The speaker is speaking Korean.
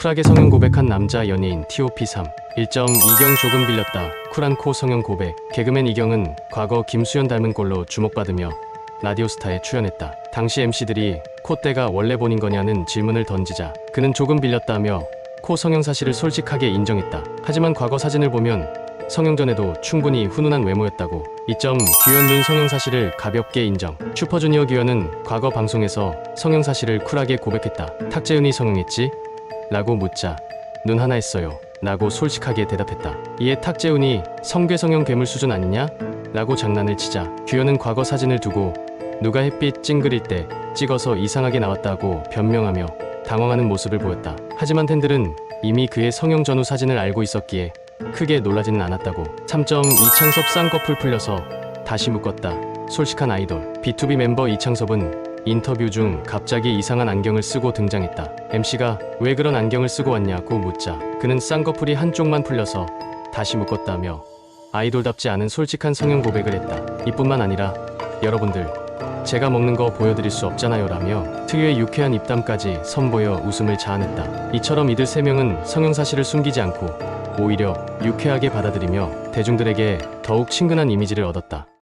쿨하게 성형 고백한 남자 연예인 TOP3 1점 이경 조금 빌렸다. 쿨한 코 성형 고백. 개그맨 이경은 과거 김수현 닮은 꼴로 주목받으며 라디오스타에 출연했다. 당시 MC들이 콧대가 원래 본인 거냐는 질문을 던지자 그는 조금 빌렸다며 코 성형 사실을 솔직하게 인정했다. 하지만 과거 사진을 보면 성형 전에도 충분히 훈훈한 외모였다고. 이점 규현 눈 성형 사실을 가볍게 인정. 슈퍼주니어 규현은 과거 방송에서 성형 사실을 쿨하게 고백했다. 탁재훈이 성형했지? 라고 묻자 눈 하나 했어요 라고 솔직하게 대답했다 이에 탁재훈이 성괴성형 괴물 수준 아니냐? 라고 장난을 치자 규현은 과거 사진을 두고 누가 햇빛 찡그릴 때 찍어서 이상하게 나왔다고 변명하며 당황하는 모습을 보였다. 하지만 팬들은 이미 그의 성형 전후 사진을 알고 있었기에 크게 놀라지는 않았다고. 3점 이창섭 쌍꺼풀 풀려서 다시 묶었다. 솔직한 아이돌. B2B 멤버 이창섭은 인터뷰 중 갑자기 이상한 안경을 쓰고 등장했다. MC가 왜 그런 안경을 쓰고 왔냐고 묻자 그는 쌍꺼풀이 한쪽만 풀려서 다시 묶었다며 아이돌답지 않은 솔직한 성형 고백을 했다. 이뿐만 아니라 여러분들 제가 먹는 거 보여드릴 수 없잖아요 라며 특유의 유쾌한 입담까지 선보여 웃음을 자아냈다. 이처럼 이들 세 명은 성형 사실을 숨기지 않고 오히려 유쾌하게 받아들이며 대중들에게 더욱 친근한 이미지를 얻었다.